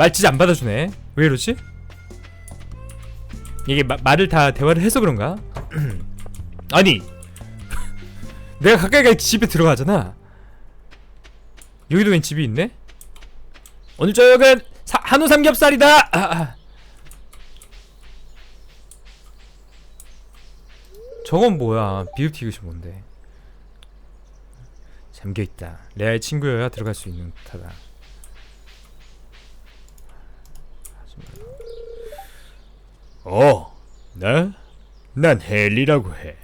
말 진짜 안 받아주네 왜 이러지? 이게 마, 말을 다 대화를 해서 그런가? 아니 내가 가까이 가 집에 들어가잖아 여기도 웬 집이 있네? 오늘 저녁은 사, 한우 삼겹살이다! 아, 아. 저건 뭐야 비읍 티귿이 뭔데 잠겨있다 레아의 친구여야 들어갈 수 있는 듯하다 어, 나? 난 헬리라고 해.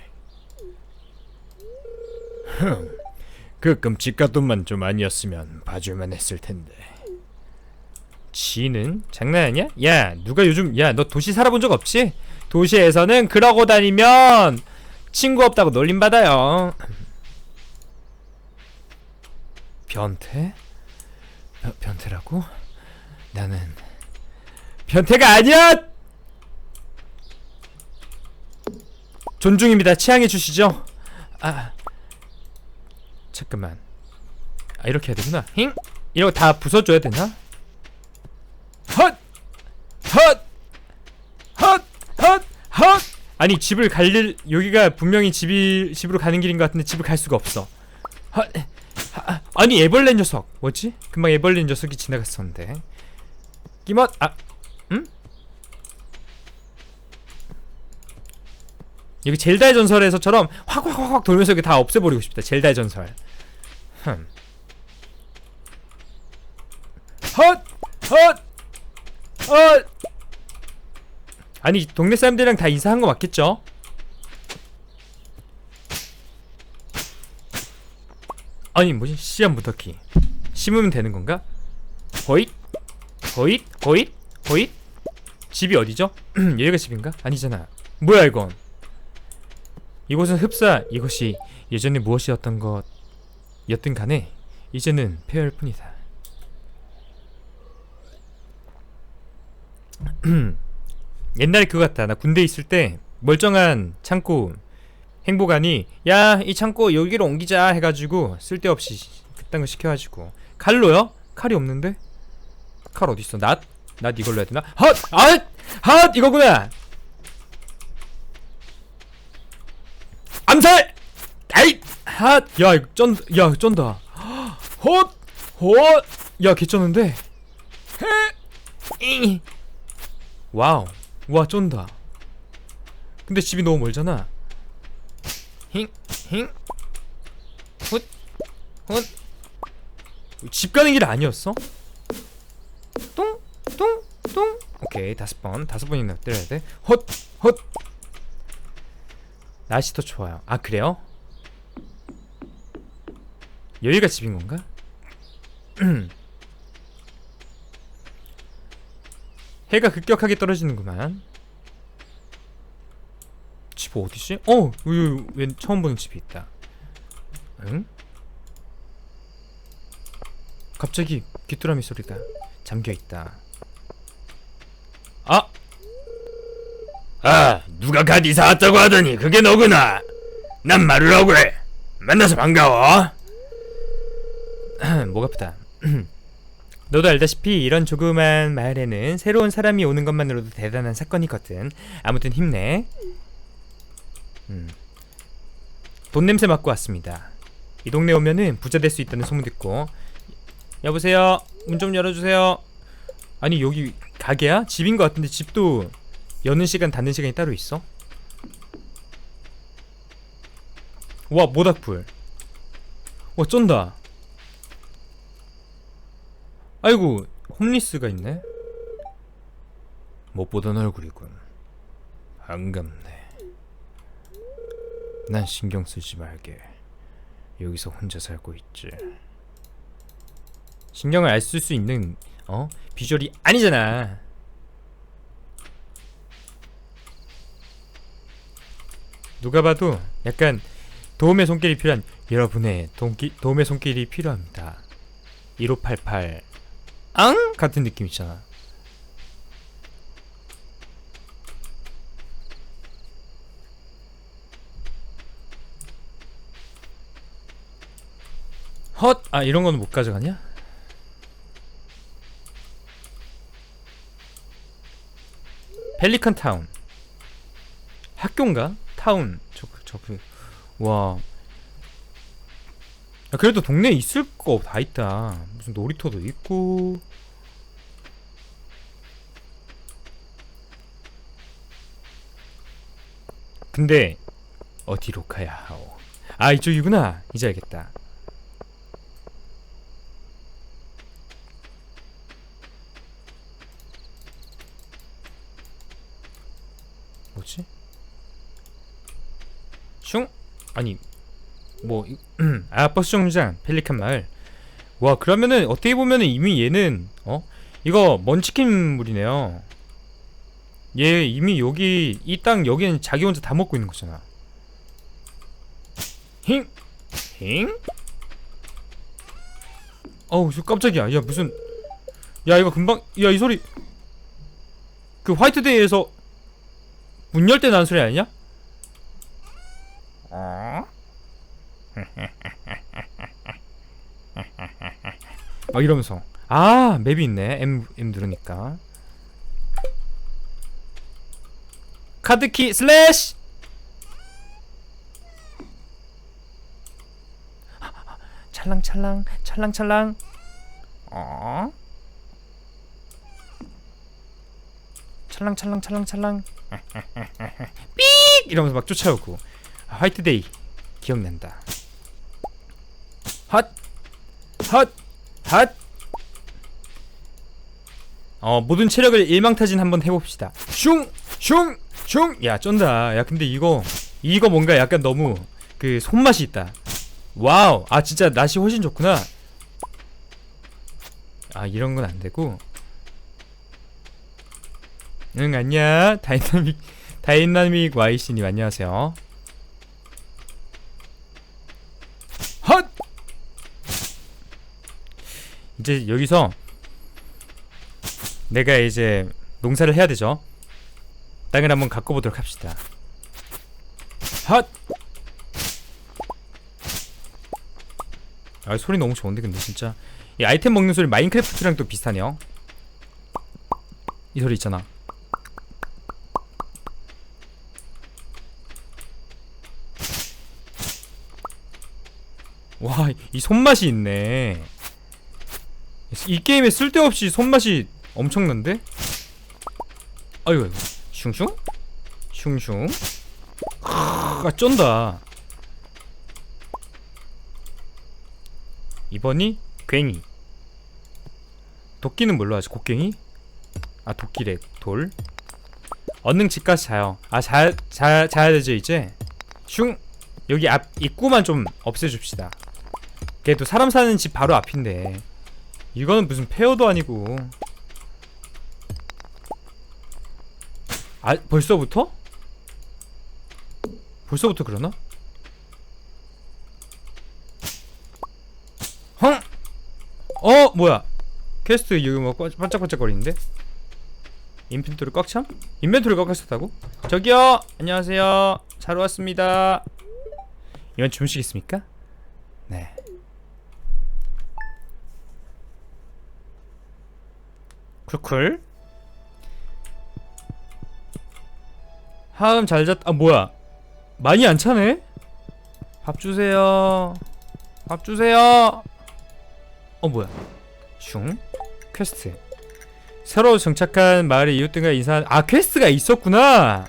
흠, 그 끔찍한 돈만 좀 아니었으면 봐줄만 했을 텐데. 지는 장난 아니야? 야 누가 요즘 야 너 도시 살아본 적 없지? 도시에서는 그러고 다니면 친구 없다고 놀림 받아요. 변태? 변, 변태라고? 나는 변태가 아니야. 존중입니다. 취향해 주시죠. 아 잠깐만. 아 이렇게 해야 되구나. 힝? 이러고 다 부숴줘야 되나? 헛! 헛! 헛! 헛! 헛! 아니 집을 갈릴 여기가 분명히 집이 집으로 가는 길인 것 같은데 집을 갈 수가 없어. 헛! 아, 아니 애벌레 녀석 뭐지? 금방 애벌레 녀석이 지나갔었는데. 끼멋 아 음? 여기 젤다의 전설에서처럼 확확확확 돌면서 이렇게 다 없애버리고 싶다. 젤다의 전설. 흠. 헛! 헛! 어 아니 동네 사람들이랑 다 인사한 거 맞겠죠? 아니 뭐지 씨앗 무터키 심으면 되는 건가? 호잇 호잇 호잇 호잇 집이 어디죠? 여기가 집인가? 아니잖아 뭐야 이건 이곳은 흡사 이것이 예전에 무엇이었던 것였든 간에 이제는 폐허일 뿐이다 옛날에 그거 같다. 나 군대 있을 때 멀쩡한 창고 행보관이 야 이 창고 여기로 옮기자 해가지고 쓸데없이 그딴 거 시켜가지고 칼로요? 칼이 없는데? 칼 어디 있어? 낫? 낫 이걸로 해야 되나? 헛! 아! 헛! 이거구나! 암살! 아이! 핫! 야 쩐, 야 쩐다 헛! 헛! 야 개쩌는데? 헤! 잉! 와우 와 쫀다 근데 집이 너무 멀잖아 힝 힝 훗 훗 집 가는 길 아니었어? 똥 똥 똥 오케이 다섯 번 다섯 번이나 때려야 돼 헛 헛 날씨 더 좋아요 아 그래요? 여기가 집인 건가? 해가 급격하게 떨어지는구만. 집 어디지? 어, 여기 웬 처음 보는 집이 있다. 응? 갑자기 귀뚜라미 소리가 잠겨 있다. 아, 아, 누가 갓 이사 왔다고 하더니 그게 너구나. 난 마루라고 해. 만나서 반가워. 목 아프다. 너도 알다시피 이런 조그만 마을에는 새로운 사람이 오는 것만으로도 대단한 사건이거든. 아무튼 힘내. 음. 돈 냄새 맡고 왔습니다. 이 동네 오면은 부자 될 수 있다는 소문 듣고 여보세요. 문 좀 열어주세요. 아니 여기 가게야? 집인 것 같은데 집도 여는 시간 닫는 시간이 따로 있어? 와 모닥불. 와 쩐다. 아이고 홈리스가 있네? 못 보던 얼굴이군. 반갑네. 난 신경 쓰지 말게. 여기서 혼자 살고 있지. 신경을 안 쓸 수 있는 어? 비주얼이 아니잖아 누가 봐도 약간 도움의 손길이 필요한 여러분의 동기, 도움의 손길이 필요합니다 1588 앙? 같은 느낌 있잖아. 헛! 아 이런 거는 못 가져가냐? 펠리컨 타운 학교인가? 타운. 저저그와. 야, 그래도 동네에 있을 거 다 있다. 무슨 놀이터도 있고. 근데 어디로 가야 하오? 아 이쪽이구나. 이제 알겠다 뭐지? 슝? 아니 뭐 아 버스 정류장 펠리칸 마을 와 그러면은 어떻게 보면은 이미 얘는 어 이거 먼치킨 물이네요 얘 이미 여기 이 땅 여기는 자기 혼자 다 먹고 있는 거잖아 힝? 힝? 어우 저 깜짝이야 야 무슨 야 이거 금방 야 이 소리 그 화이트데이에서 문 열때 나는 소리 아니냐? 어? 막 이러면서. 아 맵이 있네. M M 누르니까. 카드키 슬래시! 찰랑찰랑 찰랑찰랑. 어? 찰랑찰랑 찰랑찰랑. 삑 이러면서 막 쫓아오고. 아, 화이트데이 기억난다 핫! 핫! 핫! 어 모든 체력을 일망타진 한번 해봅시다 슝! 슝! 슝! 야 쩐다 야 근데 이거 이거 뭔가 약간 너무 그 손맛이 있다 와우 아 진짜 낯이 훨씬 좋구나 아 이런 건 안 되고 응 안녕 다이나믹 다이나믹 YC님 안녕하세요 헛 이제 여기서 내가 이제 농사를 해야 되죠? 땅을 한번 갖고 보도록 합시다. 헛! 아, 소리 너무 좋은데 근데 진짜. 이 아이템 먹는 소리 마인크래프트랑 또 비슷하네요. 이 소리 있잖아. 와, 이 손맛이 있네. 이 게임에 쓸데없이 손맛이 엄청난데? 아이고, 아이고. 슝슝? 슝슝? 아, 쩐다. 이번이 괭이. 도끼는 뭘로 하지? 곡괭이? 아, 도끼래. 돌. 얻는 집까지 자요. 아, 자, 자, 자야 되죠, 이제? 슝! 여기 앞 입구만 좀 없애줍시다. 걔도 사람 사는 집 바로 앞인데 이거는 무슨 페어도 아니고 아 벌써부터? 벌써부터 그러나? 헝! 어 뭐야 퀘스트 여기 뭐 반- 반짝반짝거리는데? 인벤토리 꽉 참? 인벤토리 꽉 찼다고? 저기요 안녕하세요 잘 왔습니다 이건 주무시겠습니까? 네 쿨쿨. 하음 잘 잤.. 아 뭐야? 많이 안 차네? 밥 주세요. 밥 주세요. 어 뭐야? 슝. 퀘스트. 새로 정착한 마을의 이웃들과 인사 아 퀘스트가 있었구나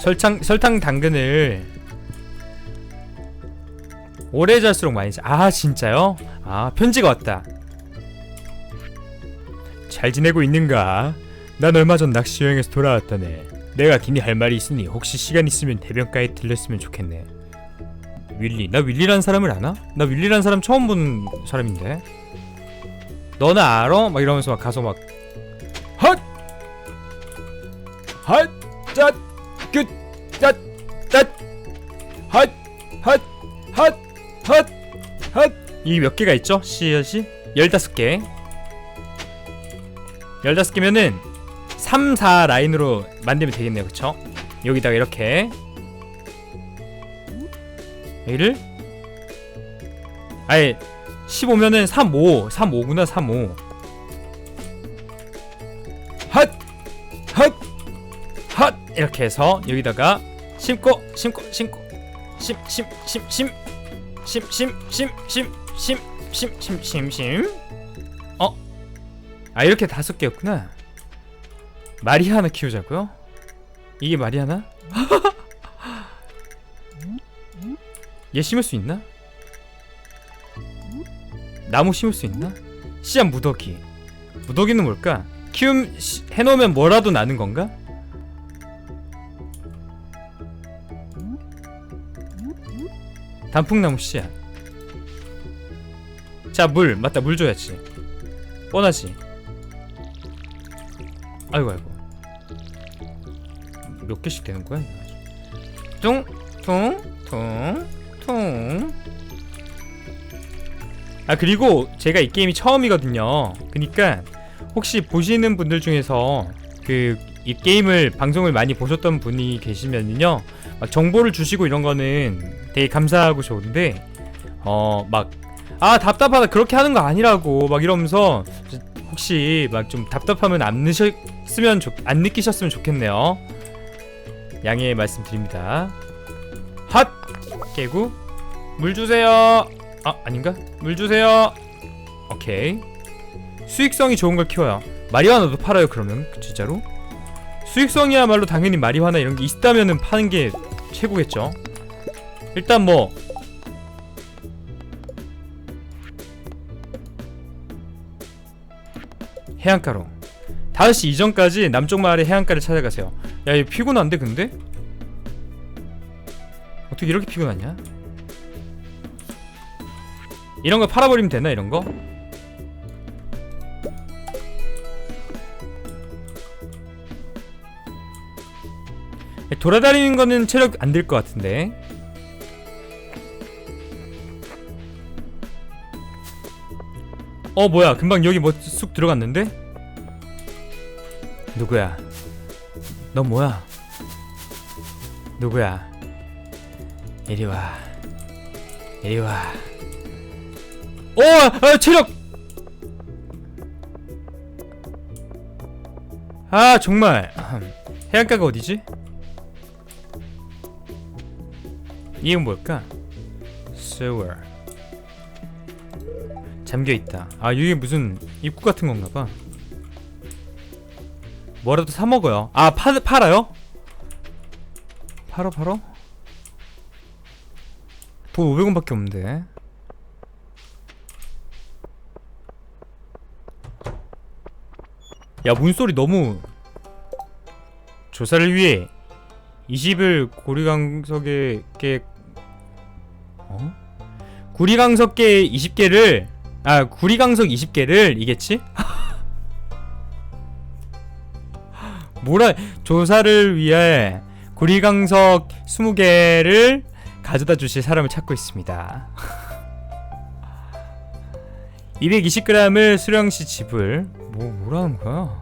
설탕 설탕 당근을 오래 잘수록 많이 자. 아 진짜요? 아 편지가 왔다. 잘 지내고 있는가? 난 얼마 전 낚시 여행에서 돌아왔다네. 내가 기니 할 말이 있으니 혹시 시간 있으면 대변가에 들렸으면 좋겠네. 윌리, 나 윌리란 사람을 아나? 나 윌리란 사람 처음 본 사람인데. 너나 알아? 막 이러면서 막 가서 막 이 몇 개가 있죠? 씨앗이 15개 15개면은 3, 4 라인으로 만들면 되겠네요 그쵸? 여기다가 이렇게 여기를 아예 15면은 3, 5 3, 5구나 3, 5 핫! 핫! 핫! 이렇게 해서 여기다가 심고 심고 심고 심심심심 심심심심 심 심 심 심 어? 아 이렇게 다섯 개였구나 말이 하나 키우자고요? 이게 말이 하나? 얘 심을 수 있나? 나무 심을 수 있나? 씨앗 무더기 무더기는 뭘까? 키움 시- 해놓으면 뭐라도 나는 건가? 단풍나무 씨앗 자 물. 맞다 물 줘야지. 뻔하지. 아이고 아이고. 몇 개씩 되는 거야? 퉁퉁퉁퉁. 아 그리고 제가 이 게임이 처음이거든요. 그니까 혹시 보시는 분들 중에서 그 이 게임을 방송을 많이 보셨던 분이 계시면은요 막 정보를 주시고 이런 거는 되게 감사하고 좋은데 어 막 아 답답하다 그렇게 하는 거 아니라고 막 이러면서 혹시 막 좀 답답하면 안 느셨으면 좋, 안 느끼셨으면 좋겠네요. 양해 말씀드립니다. 핫 깨고 물 주세요. 아 아닌가? 물 주세요. 오케이. 수익성이 좋은 걸 키워요. 마리화나도 팔아요 그러면 진짜로? 수익성이야말로 당연히 마리화나 이런 게 있다면은 파는 게 최고겠죠. 일단 뭐 해안가로 5시 이전까지 남쪽 마을의 해안가를 찾아가세요. 야, 이거 피곤한데 근데? 어떻게 이렇게 피곤하냐? 이런 거 팔아버리면 되나 이런 거? 돌아다니는 거는 체력 안 들 것 같은데. 어 뭐야 금방 여기 뭐 쑥 들어갔는데? 누구야? 너 뭐야? 누구야? 이리 와. 이리 와. 오! 아, 체력! 아, 정말. 해안가가 어디지? 이건 뭘까? sewer. 잠겨 있다. 아, 이게 무슨 입구 같은 건가 봐. 뭐라도 사 먹어요. 아, 파, 팔아요? 팔어, 팔어? 돈 500원밖에 없는데. 야, 문소리 너무 조사를 위해 20을 고리강석에 게 어? 구리강석계 20개를 아, 구리강석 20개를 이겠지? 뭐라 조사를 위해 구리강석 20개를 가져다 주실 사람을 찾고 있습니다. 220g을 수령시 지불. 뭐 뭐라는 거야?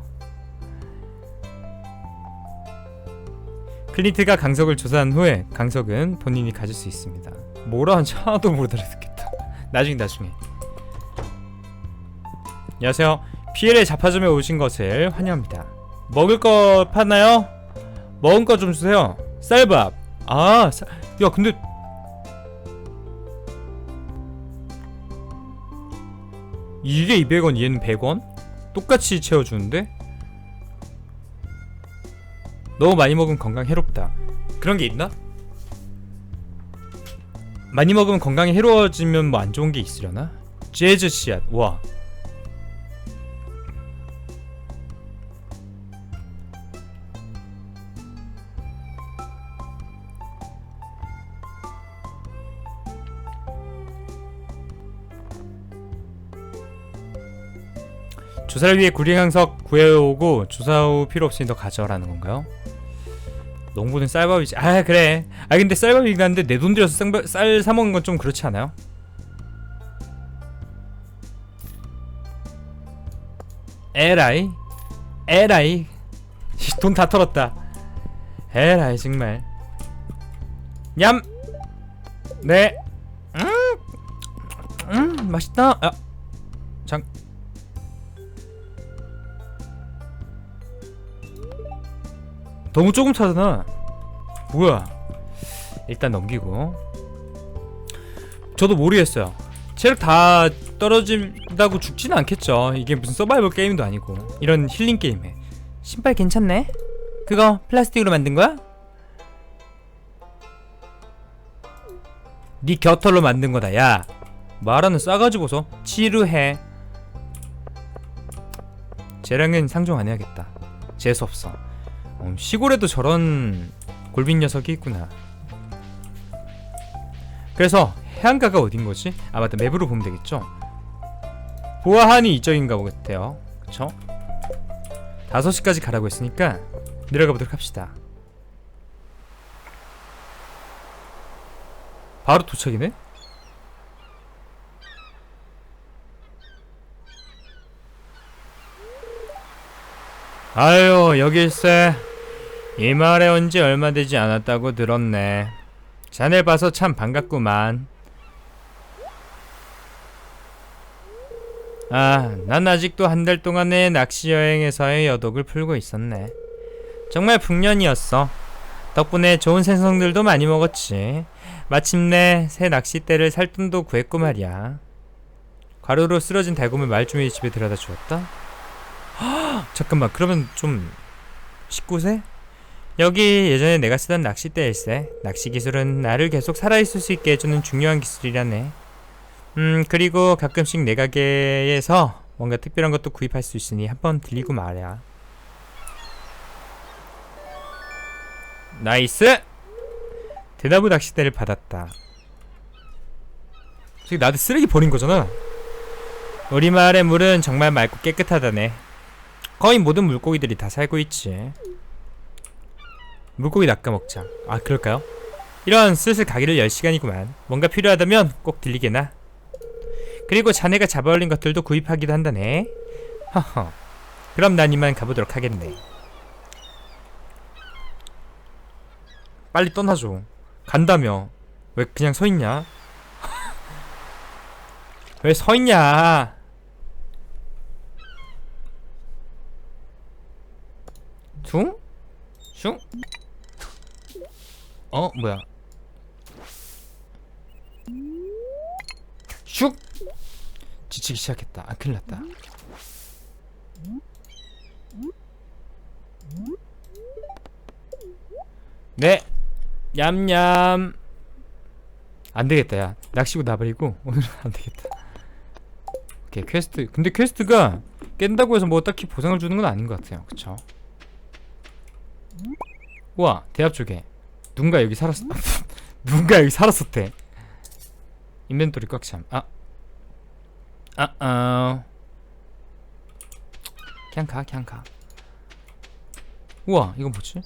클린트가 강석을 조사한 후에 강석은 본인이 가질 수 있습니다. 뭐라는지 하나도 못 알아듣겠다. 나중에 나중에. 안녕하세요. PL의 자파점에 오신 것을 환영합니다. 먹을 거 파나요? 먹은 거 좀 주세요. 쌀밥. 아, 쌀... 야 근데 이게 200원, 얘는 100원? 똑같이 채워주는데? 너무 많이 먹으면 건강 해롭다. 그런 게 있나? 많이 먹으면 건강이 해로워지면 뭐 안 좋은 게 있으려나? 재즈 씨앗, 와. 조사를 위해 구리강석 구해오고 조사 후 필요 없으니 너 가져라는 건가요? 농부는 쌀밥이지. 아 그래. 아 근데 쌀밥이긴 한데 내 돈 들여서 쌀사 먹는 건 좀 그렇지 않아요? 에라이, 에라이, 돈 다 털었다. 에라이 정말. 냠. 네. 음. 음. 맛있다. 아, 장. 너무 조금 차잖아. 뭐야? 일단 넘기고. 저도 모르겠어요. 체력 다 떨어진다고 죽지는 않겠죠. 이게 무슨 서바이벌 게임도 아니고 이런 힐링 게임에. 신발 괜찮네. 그거 플라스틱으로 만든 거야? 네 겨털로 만든 거다. 야, 말하는 싸가지 보소. 치루해. 쟤랑은 상종 안 해야겠다. 재수 없어. 어, 시골에도 저런 골빈 녀석이 있구나. 그래서 해안가가 어딘 거지? 아 맞다 맵으로 보면 되겠죠. 보아하니 이쪽인가 보겠대요. 그쵸? 5시까지 가라고 했으니까 내려가 보도록 합시다. 바로 도착이네? 아유 여기일세 이 마을에 온 지 얼마 되지 않았다고 들었네. 자네 봐서 참 반갑구만. 아, 난 아직도 한 달 동안의 낚시 여행에서의 여독을 풀고 있었네. 정말 풍년이었어. 덕분에 좋은 생선들도 많이 먹었지. 마침내 새 낚싯대를 살 돈도 구했고 말이야. 과로로 쓰러진 달곰을 말주민이 집에 데려다 주었다? 잠깐만 그러면 좀 19세? 여기 예전에 내가 쓰던 낚싯대일세. 낚시 기술은 나를 계속 살아있을 수 있게 해주는 중요한 기술이라네. 음 그리고 가끔씩 내 가게에서 뭔가 특별한 것도 구입할 수 있으니 한번 들리고 말이야. 나이스! 대나무 낚싯대를 받았다. 저기 나한테 쓰레기 버린 거잖아. 우리 마을의 물은 정말 맑고 깨끗하다네. 거의 모든 물고기들이 다 살고 있지. 물고기 낚아 먹자. 아 그럴까요? 이런 슬슬 가기를 열 시간이구만. 뭔가 필요하다면 꼭 들리게나. 그리고 자네가 잡아올린 것들도 구입하기도 한다네. 허허. 그럼 난 이만 가보도록 하겠네. 빨리 떠나줘. 간다며. 왜 그냥 서 있냐? 왜 서 있냐? 퉁? 슝? 어 뭐야? 슉! 지치기 시작했다. 아 큰일 났다. 네. 냠냠 안되겠다 야. 낚시고 나버리고 오늘은 안 되겠다. 오케이 퀘스트. 근데 퀘스트가 깬다고 해서 뭐 딱히 보상을 주는 건 아닌 것 같아요. 그쵸? 우와 대합 쪽에 누군가 여기 살았 누군가 여기 살았었대. 인벤토리 꽉참. 아. 아아 그냥 가 그냥 가. 우와 이건 뭐지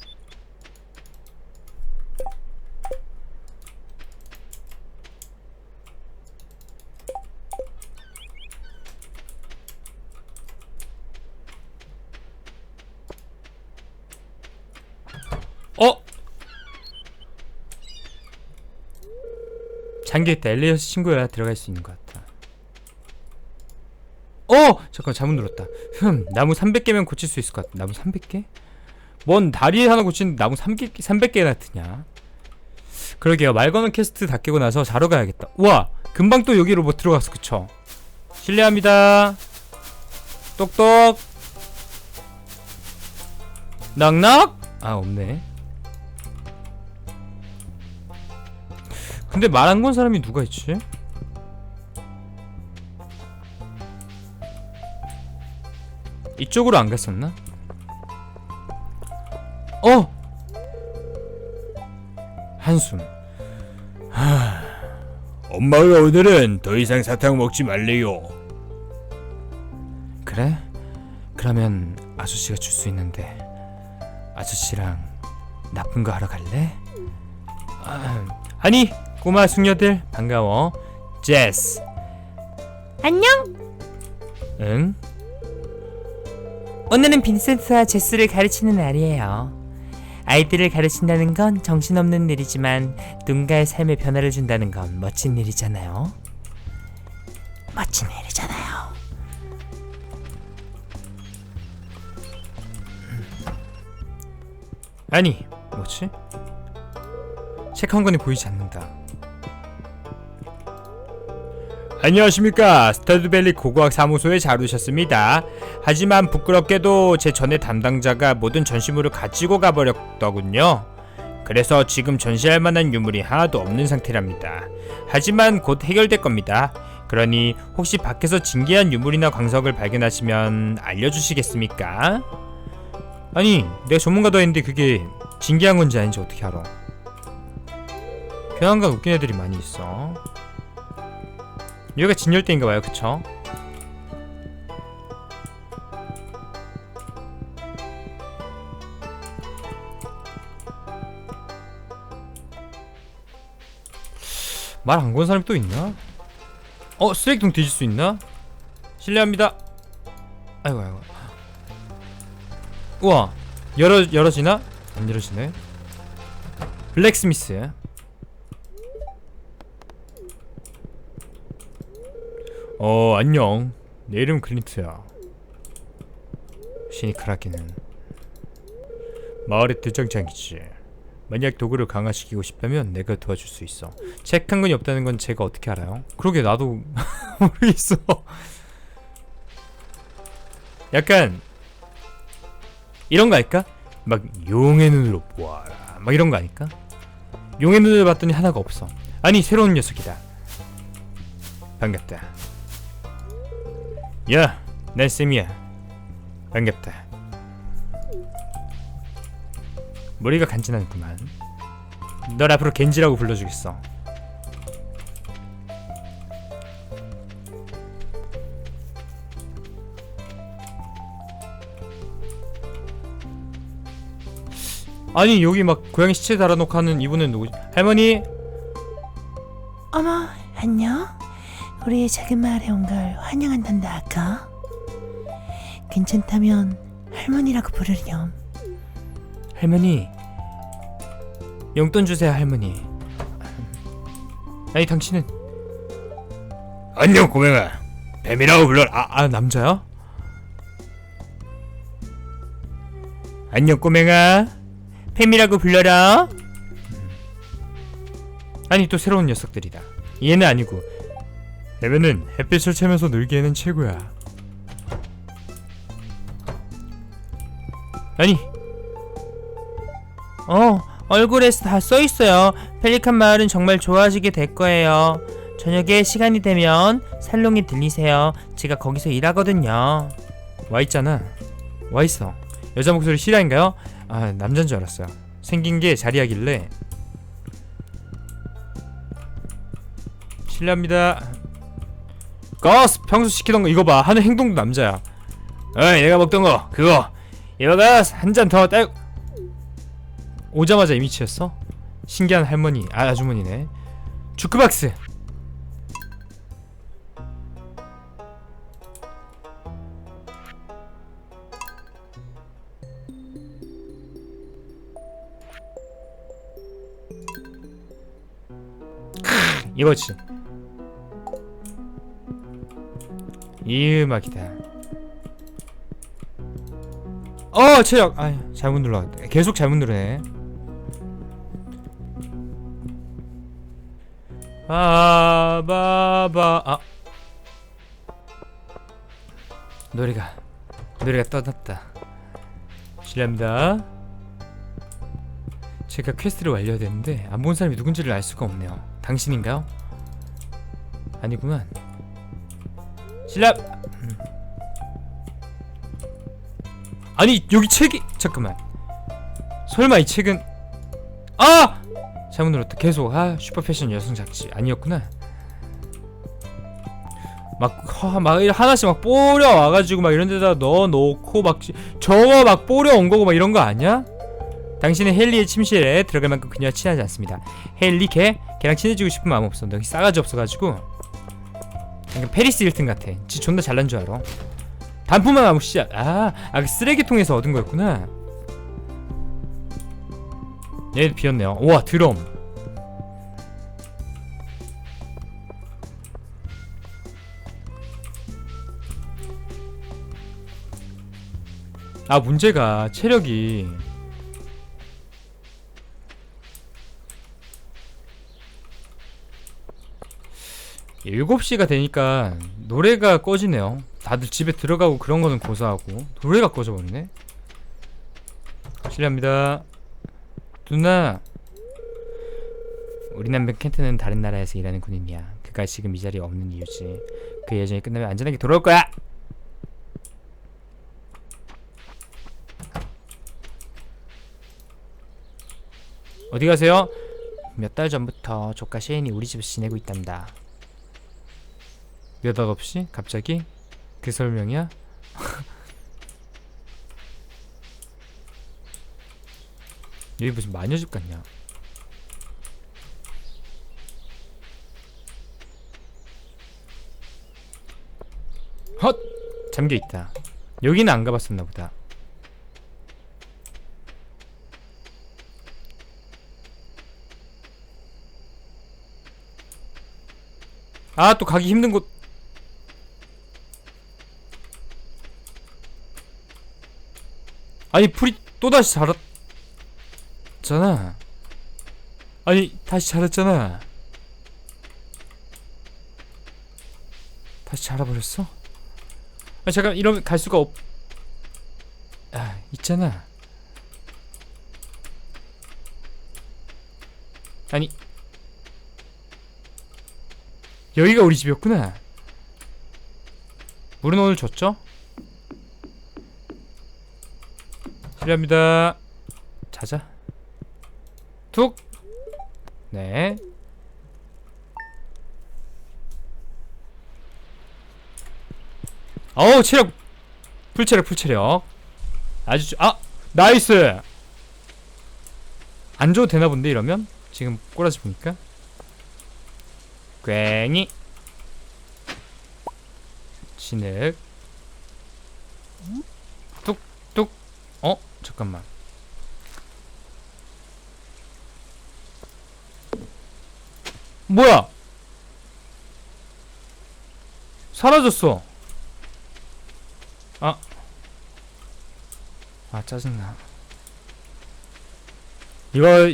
어? 잠겨있다. 엘리어스 친구야 들어갈 수 있는 것 같다 어! 잠깐 잘못 눌렀다. 흠 나무 300개면 고칠 수 있을 것 같다 나무 300개? 뭔 다리 하나 고치는데 나무 3개, 300개나 드냐? 그러게요. 말 거는 캐스트 다 깨고 나서 자러 가야겠다. 우와! 금방 또 여기로 뭐 들어갔어 그쵸? 실례합니다. 똑똑. 낙낙? 아 없네 근데 말 안 건 사람이 누가 있지? 이쪽으로 안 갔었나? 어! 한숨 엄마가 오늘은 더 이상 사탕 먹지 말래요. 그래? 그러면 아저씨가 줄 수 있는데 아저씨랑 나쁜 거 하러 갈래? 아, 아니 꼬마 숙녀들 반가워 제스 안녕. 응? 오늘은 빈센트와 제스를 가르치는 날이에요 아이들을 가르친다는 건 정신없는 일이지만 누군가의 삶에 변화를 준다는 건 멋진 일이잖아요 멋진 일이잖아요. 아니 뭐지? 책 한 권이 보이지 않는다 안녕하십니까. 스타드밸리 고고학 사무소에 잘 오셨습니다. 하지만 부끄럽게도 제 전에 담당자가 모든 전시물을 가지고 가버렸더군요. 그래서 지금 전시할 만한 유물이 하나도 없는 상태랍니다. 하지만 곧 해결될 겁니다. 그러니 혹시 밖에서 진기한 유물이나 광석을 발견하시면 알려주시겠습니까? 아니 내가 전문가도 했는데 그게 진기한 건지 아닌지 어떻게 알아? 교양관 웃긴 애들이 많이 있어 여기가 진열대인가 봐요 그쵸? 말 안 건 사람이 또 있나? 어 쓰레기통 뒤질 수 있나? 실례합니다 아이고 아이고 우와 열어 열어지나? 안 열어지네. 블랙스미스. 어 안녕. 내 이름 클린트야. 시니컬하기는 마을의 대장장이지. 만약 도구를 강화시키고 싶다면 내가 도와줄 수 있어. 책한 권이 없다는 건 제가 어떻게 알아요? 그러게 나도 모르겠어. 약간 이런 거 할까? 막 용의 눈으로 보아라 막 이런 거 아닐까? 용의 눈을 봤더니 하나가 없어 아니 새로운 녀석이다 반갑다 야 난 쌤이야 반갑다 머리가 간지나는구만 널 앞으로 겐지라고 불러주겠어 아니 여기 막 고양이 시체 달아놓고 하는 이분은 누구지? 할머니? 어머, 안녕. 우리 작은 마을에 온 걸 환영한단다, 아까. 괜찮다면 할머니라고 부르렴. 할머니. 용돈 주세요 할머니. 아니 당신은? 안녕 고맹아. 뱀이라고 불러라. 아, 아 남자야? 안녕 꼬맹아. 팸이라고 불러라. 아니 또 새로운 녀석들이다. 얘는 아니고 뱀은 햇빛을 쬐면서 놀기에는 최고야. 아니. 어 얼굴에 다 써있어요. 펠리칸 마을은 정말 좋아하시게 될 거예요. 저녁에 시간이 되면 살롱에 들리세요. 제가 거기서 일하거든요. 와 있잖아. 와 있어. 여자 목소리 실화인가요? 아 남잔 줄 알았어요. 생긴 게 자리하길래. 실례합니다 거스 평소 시키던 거 이거 봐. 하는 행동도 남자야. 어이 내가 먹던 거 그거. 이거가 한 잔더딸 오자마자 이미 취했어? 신기한 할머니 아 아주머니네. 주크박스. 크, 이거지 이 음악이다. 어 체력. 아 잘못 눌러 계속 잘못 누르네. 아 바바 아. 노래가 노래가 떠났다. 실례합니다. 제가 퀘스트를 완료해야 되는데 안 본 사람이 누군지를 알 수가 없네요. 당신인가요? 아니구만 음. 아니 여기 책이 잠깐만. 설마 이 책은 아! 잘못 눌렀다. 계속 아 슈퍼패션 여성 잡지. 아니었구나. 막, 허, 막 하나씩 막 뽀려 와가지고 막 이런 데다 넣어놓고 막 지- 저거 막 뽀려 온 거고 막 이런 거 아니야? 당신은 헨리의 침실에 들어갈 만큼 그녀와 친하지 않습니다. 헨리 걔? 걔랑 친해지고 싶은 마음 없어. 너 싸가지 없어가지고 약간 페리스 일튼 같아. 지 존나 잘난 줄 알아. 단품만 아무 씨야 아, 아 그 쓰레기통에서 얻은 거였구나. 얘 비었네요. 우와 드럼. 아 문제가 체력이 일곱 시가 되니까 노래가 꺼지네요. 다들 집에 들어가고 그런 거는 고사하고 노래가 꺼져버리네. 실례합니다. 누나, 우리 남편 켄트는 다른 나라에서 일하는 군인이야. 그가 지금 이 자리에 없는 이유지. 그 예정이 끝나면 안전하게 돌아올 거야. 어디 가세요? 몇 달 전부터 조카 셰인이 우리 집에서 지내고 있단다. 느닷없이 갑자기 그 설명이야? 여기 무슨 마녀집 같냐? 헛! 잠겨 있다. 여기는 안 가봤었나 보다. 아, 또 가기 힘든 곳. 아니, 풀이 또다시 자랐잖아. 아니, 다시 자랐잖아. 다시 자라버렸어? 아, 잠깐, 이러면 갈 수가 없... 아, 있잖아. 아니, 여기가 우리 집이었구나. 물은 오늘 줬죠? 실례합니다. 자자. 툭. 네. 어우 체력 풀체력 풀체력 아주 좋- 아 나이스 안 줘도 되나 본데 이러면 지금 꼬라지 보니까 괭이 진흙 잠깐만 뭐야 사라졌어 아. 아, 짜증나. 이거,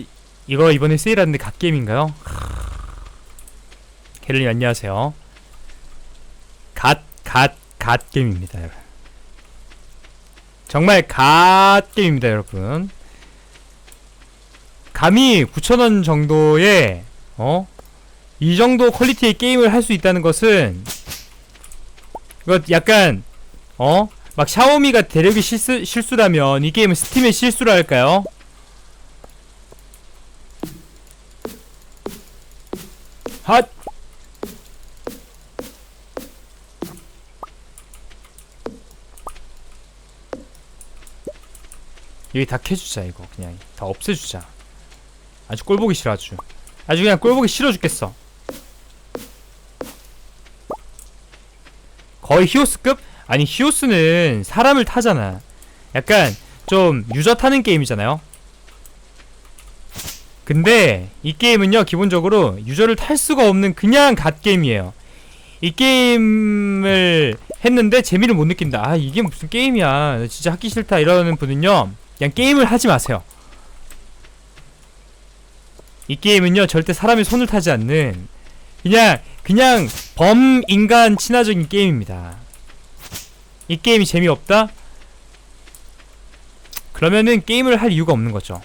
이거 이번에 세일하는데 갓게임인가요? 헬리 안녕하세요. 갓, 갓, 갓게임입니다, 여러분. 정말 갓게임입니다, 여러분. 감히 9,000원 정도의, 어? 이 정도 퀄리티의 게임을 할 수 있다는 것은, 이거 약간, 어? 막 샤오미가 대력이 실수, 실수라면 이 게임은 스팀의 실수라 할까요? 핫! 여기 다 캐주자 이거. 그냥 다 없애주자. 아주 꼴보기 싫어 아주. 아주 그냥 꼴보기 싫어 죽겠어. 거의 히오스급? 아니 히오스는 사람을 타잖아. 약간 좀 유저 타는 게임이잖아요. 근데 이 게임은요 기본적으로 유저를 탈 수가 없는 그냥 갓게임이에요. 이 게임을 했는데 재미를 못 느낀다. 아 이게 무슨 게임이야. 진짜 하기 싫다 이러는 분은요 그냥 게임을 하지 마세요 이 게임은요 절대 사람의 손을 타지 않는 그냥 그냥 범인간 친화적인 게임입니다 이 게임이 재미없다? 그러면은 게임을 할 이유가 없는 거죠.